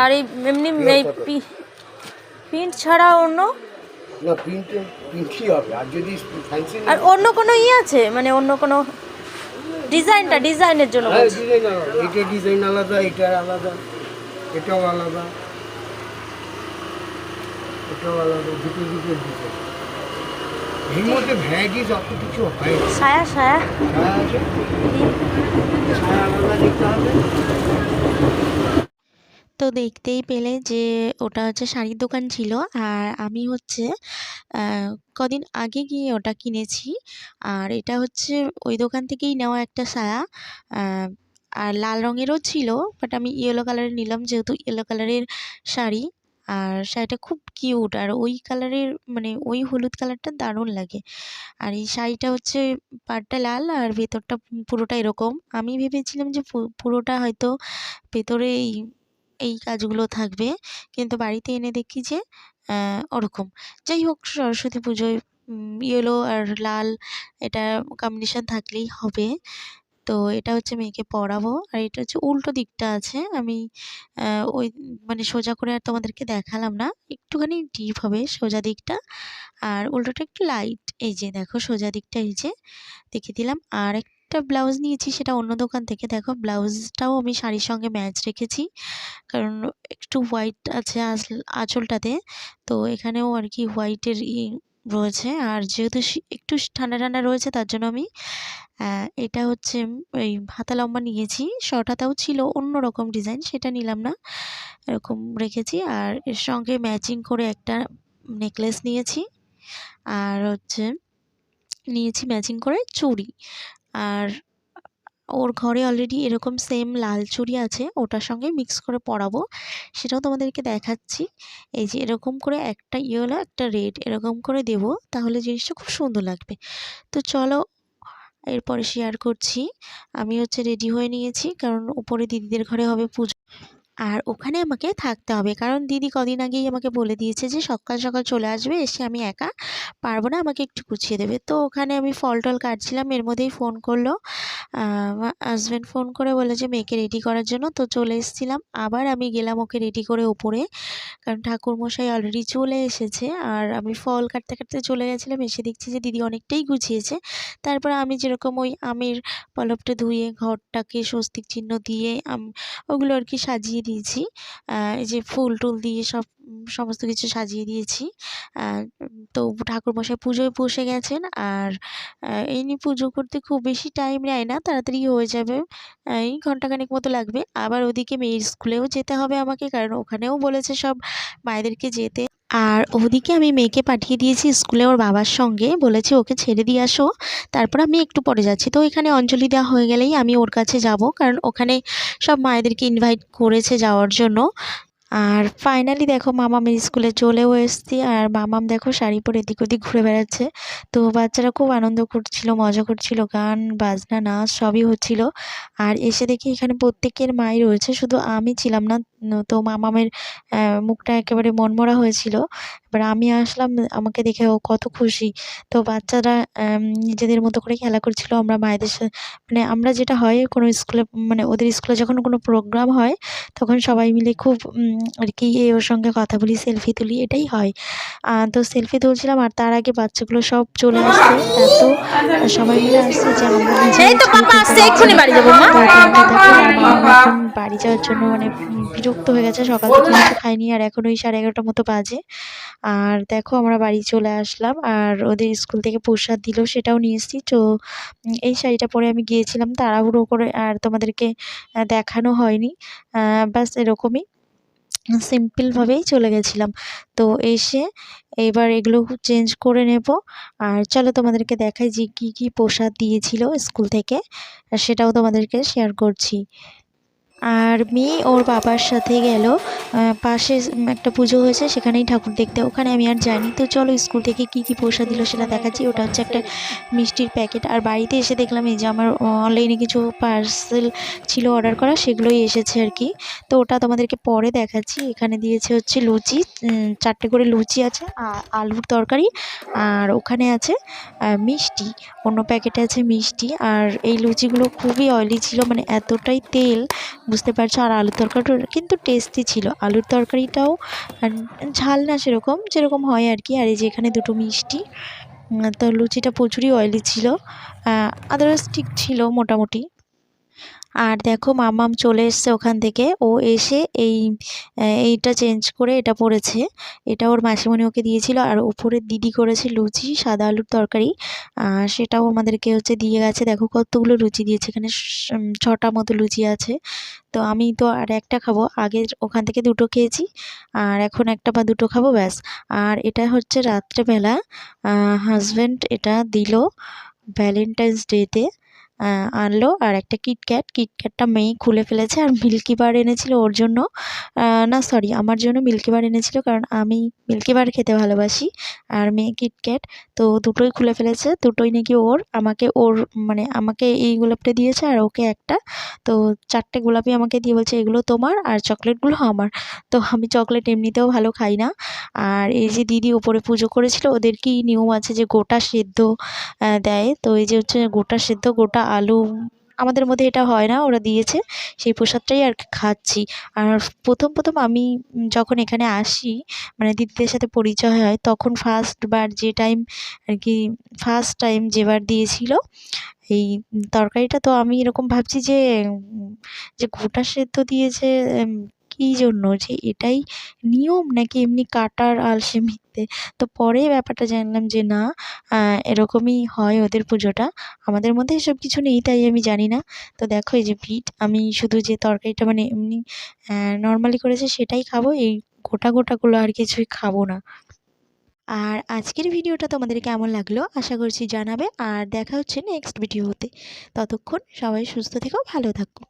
আর এই এমনি এই প্রিন্ট ছাড়া অন্য? না প্রিন্ট প্রিন্টই হবে? আর যদি ফ্যান্সি আর অন্য কোনো ই আছে? মানে অন্য কোনো ডিজাইনটা ডিজাইনের জন্য হ্যাঁ। ডিজাইন আলাদা। এটা ডিজাইন আলাদা এটা আলাদা এটাও আলাদা। এটাও আলাদা দুটো দুটো ডিজাইন এর মধ্যে ভ্যারাইটিস অত কিছু হয় সায়া সায়া ছায়া আছে ছায়া আলাদা নিতে হবে তো দেখতেই পেলে যে ওটা হচ্ছে শাড়ির দোকান ছিল। আর আমি হচ্ছে কদিন আগে গিয়ে ওটা কিনেছি। আর এটা হচ্ছে ওই দোকান থেকেই নেওয়া একটা সায়া। আর লাল রঙেরও ছিল বাট আমি ইয়েলো কালারের নিলাম যেহেতু ইয়েলো কালারের শাড়ি। আর শাড়িটা খুব কিউট আর ওই কালারের মানে ওই হলুদ কালারটা দারুণ লাগে। আর এই শাড়িটা হচ্ছে পাড়টা লাল আর ভেতরটা পুরোটা এরকম। আমি ভেবেছিলাম যে পুরোটা হয়তো ভেতরে এই কাজগুলো থাকবে। কিন্তু বাড়িতে এনে দেখি যে ওরকম। যাই হোক, সরস্বতী পুজোয় ইয়েলো আর লাল এটা কম্বিনেশন থাকলেই হবে। তো এটা হচ্ছে মেয়েকে পরাবো আর এটা হচ্ছে উল্টো দিকটা আছে। আমি ওই মানে সোজা করে আর তোমাদেরকে দেখালাম না। একটুখানি ডিপ হবে সোজা দিকটা। আর উল্টোটা একটু লাইট এই যে দেখো সোজা দিকটা এই যে, দেখিয়ে দিলাম। আর একটা ব্লাউজ নিয়েছি, সেটা অন্য দোকান থেকে। দেখো, ব্লাউজটাও আমি শাড়ির সঙ্গে ম্যাচ রেখেছি। কারণ একটু হোয়াইট আছে আঁচল- আঁচলটাতে। তো এখানেও আর কি হোয়াইটের ই রয়েছে। আর যেহেতু একটু ঠান্ডা ঠান্ডা রয়েছে, তার জন্য আমি এটা হচ্ছে ওই হাতা লম্বা নিয়েছি। শর্ট হাতাও ছিল, অন্য রকম ডিজাইন সেটা নিলাম না। এরকম রেখেছি। আর এর সঙ্গে ম্যাচিং করে একটা নেকলেস নিয়েছি। আর হচ্ছে, নিয়েছি ম্যাচিং করে চুড়ি। আর ওর ঘরে অলরেডি এরকম সেম লাল চুড়ি আছে, ওটার সঙ্গে মিক্স করে পরাবো। সেটাও তোমাদেরকে দেখাচ্ছি। এই যে এরকম করে একটা ইয়েলো একটা রেড এরকম করে দেব, তাহলে জিনিসটা খুব সুন্দর লাগবে। তো চলো, এরপরে শেয়ার করছি। আমি হচ্ছে রেডি হয়ে নিয়েছি, কারণ উপরে দিদিদের ঘরে হবে পুজো। আর ওখানে আমাকে থাকতে হবে। কারণ দিদি কদিন আগেই আমাকে বলে দিয়েছে যে, সকাল সকাল চলে আসবে, এসে আমি একা পারব না, আমাকে একটু গুছিয়ে দেবে। তো ওখানে আমি ফল টল কাটছিলাম, এর মধ্যেই ফোন করল। হাজব্যান্ড ফোন করে বলে যে, মেয়েকে রেডি করার জন্য। তো চলে এসেছিলাম। আবার আমি গেলাম ওকে রেডি করে ওপরে কারণ ঠাকুরমশাই অলরেডি চলে এসেছে। আর আমি ফল কাটতে কাটতে চলে গেছিলাম, এসে দেখছি যে, দিদি অনেকটাই গুছিয়েছে। তারপর আমি যেরকম ওই আমের পলপটা ধুয়ে, ঘরটাকে স্বস্তিক চিহ্ন দিয়ে ওগুলো আর কি সাজিয়ে দিয়েছি। এই যে ফুল টুল দিয়ে সব, সমস্ত কিছু সাজিয়ে দিয়েছি। তো ঠাকুর তো ঠাকুরমশাই পুজোয় বসে গেছেন আর এই নিয়ে পুজো করতে খুব বেশি টাইম নেয় না, তাড়াতাড়ি হয়ে যাবে। এই ঘন্টাখানেক মতো লাগবে। আবার ওদিকে মেয়ের স্কুলেও যেতে হবে আমাকে, কারণ ওখানেও বলেছে সব মায়েদেরকে যেতে। আর ওদিকে আমি মেয়েকে পাঠিয়ে দিয়েছি স্কুলে ওর বাবার সঙ্গে। বলেছি, ওকে ছেড়ে দিয়ে আসো। তারপর আমি একটু পরে যাচ্ছি। তো এখানে অঞ্জলি দেওয়া হয়ে গেলেই আমি ওর কাছে যাব, কারণ ওখানে সব মায়েদেরকে ইনভাইট করেছে যাওয়ার জন্য। আর ফাইনালি দেখো মামামের স্কুলে চলেও এসেছি। আর মামাম দেখো, শাড়ি পরে এদিক ওদিক ঘুরে বেড়াচ্ছে। তো বাচ্চারা খুব আনন্দ করছিল, মজা করছিল, গান, বাজনা, নাচ সবই হচ্ছিল। আর এসে দেখি এখানে প্রত্যেকের মাই রয়েছে। শুধু আমি ছিলাম ন- তো মামামের মুখটা একেবারে মনমরা হয়েছিল। এবার আমি আসলাম, আমাকে দেখে ও কত খুশি। তো বাচ্চারা নিজেদের মতো করে খেলা করছিল। আমরা মায়েদের সাথে মানে আমরা যেটা হয়, কোনো স্কুলে মানে ওদের স্কুলে যখন কোনো প্রোগ্রাম হয়, তখন সবাই মিলে খুব আর কি, এ ওর সঙ্গে কথা বলি, সেলফি তুলি, এটাই হয়। তো সেলফি তুলছিলাম, আর তার আগে বাচ্চাগুলো সব চলে আসছে। এত সবাই মিলে আসছে যে আমরা আসছে, এক্ষুনি বাড়ি যাব, মা। যাওয়ার জন্য মানে বিরক্ত হয়ে গেছে সকাল থেকে কিছু খাইনি আর এখন ওই সাড়ে এগারোটার মতো বাজে। আর দেখো আমরা বাড়ি চলে আসলাম আর ওদের স্কুল থেকে প্রসাদ দিল সেটাও নিয়ে এসেছি। তো এই শাড়িটা পরে আমি গিয়েছিলাম তাড়াহুড়ো করে আর তোমাদেরকে দেখানো হয়নি। আহ, ব্যাস এরকমই। সিম্পলভাবেই চলে গেছিলাম। তো এসে এবার এগুলো চেঞ্জ করে নেব। আর চলো তোমাদেরকে দেখাই যে কী কী প্রসাদ দিয়েছিল স্কুল থেকে। সেটাও তোমাদেরকে শেয়ার করছি। আর মেয়ে ওর বাবার সাথে গেল পাশে একটা পুজো হয়েছে, সেখানেই ঠাকুর দেখতে। ওখানে আমি আর যাইনি। তো চলো স্কুল থেকে কী কী প্রসাদ দিল সেটা দেখাচ্ছি। ওটা হচ্ছে একটা মিষ্টির প্যাকেট। আর বাড়িতে এসে দেখলাম, এই যে আমার অনলাইনে কিছু পার্সেল ছিল অর্ডার করা, সেগুলোই এসেছে আর কি। তো ওটা তোমাদেরকে পরে দেখাচ্ছি। এখানে দিয়েছে হচ্ছে লুচি চারটে করে লুচি আছে আলুর তরকারি, আর ওখানে আছে মিষ্টি। অন্য প্যাকেটে আছে মিষ্টি। আর এই লুচিগুলো খুবই অয়েলি ছিল মানে এতটাই তেল বুঝতে পারছ, আর আলুর তরকারিটা কিন্তু টেস্টি ছিল। আলুর তরকারিটাও ঝাল না সেরকম, যেরকম হয় আর কি। আর এই যে এখানে দুটো মিষ্টি তো লুচিটা প্রচুরই অয়েলি ছিল। আদারওয়াইজ ঠিক ছিল মোটামুটি। আর দেখো মামাম চলে এসছে ওখান থেকে। ও এসে এই এইটা চেঞ্জ করে এটা পরেছে। এটা ওর মাসিমণি ওকে দিয়েছিল আর উপরে দিদি করেছে লুচি, সাদা আলুর তরকারি। সেটাও আমাদেরকে হচ্ছে দিয়ে গেছে। দেখো কতগুলো লুচি দিয়েছে। এখানে ছটা মতো লুচি আছে। তো আমি তো আর একটা খাব। আগে ওখান থেকে দুটো খেয়েছি আর এখন একটা বা দুটো খাব, ব্যাস। আর এটা হচ্ছে রাত্রেবেলা হাজব্যান্ড এটা দিল ভ্যালেন্টাইন্স ডেতে আনলো। আর একটা কিটক্যাট কিটক্যাটটা মেয়ে খুলে ফেলেছে আর মিল্কি বার এনেছিল ওর জন্য। না সরি আমার জন্য মিল্কি বার এনেছিল কারণ আমি মিল্কি বার খেতে ভালোবাসি আর মেয়ে কিটক্যাট তো দুটোই খুলে ফেলেছে। দুটোই নাকি ওর। আমাকে ওর মানে আমাকে এই গোলাপটা দিয়েছে আর ওকে একটা। তো চারটে গোলাপই আমাকে দিয়ে বলছে, এগুলো তোমার আর চকলেটগুলো আমার। তো আমি চকলেট এমনিতেও ভালো খাই না। আর এই যে দিদি ওপরে পুজো করেছিল, ওদের কি নিয়ম আছে যে গোটা সেদ্ধ দেয়? তো এই যে হচ্ছে গোটা সেদ্ধ, গোটা আলু আমাদের মধ্যে এটা হয় না, ওরা দিয়েছে। সেই প্রসাদটাই আর খাচ্ছি। আর প্রথম প্রথম আমি যখন এখানে আসি মানে দিদিদের সাথে পরিচয় হয়, তখন ফার্স্টবার যে টাইম আর কি ফার্স্ট টাইম যেবার দিয়েছিল, এই তরকারিটা তো আমি এরকম ভাবছি যে যে গোটা সেদ্ধ দিয়েছে কী জন্য যে এটাই নিয়ম নাকি এমনি কাটার আলসেমিতে। তো পরে ব্যাপারটা জানলাম যে না এরকমই হয় ওদের পুজোটা। আমাদের মধ্যে এসব কিছু নেই তাই আমি জানি না। তো দেখো এই যে ভিট আমি শুধু যে তরকারিটা মানে এমনি নর্মালি করেছে সেটাই খাব, এই গোটা গোটাগুলো আর কিছুই খাব না। আর আজকের ভিডিওটা তোমাদের কেমন লাগল আশা করছি জানাবে, আর দেখা হচ্ছে নেক্সট ভিডিওতে ততক্ষণ সবাই সুস্থ থেকো, ভালো থাকো।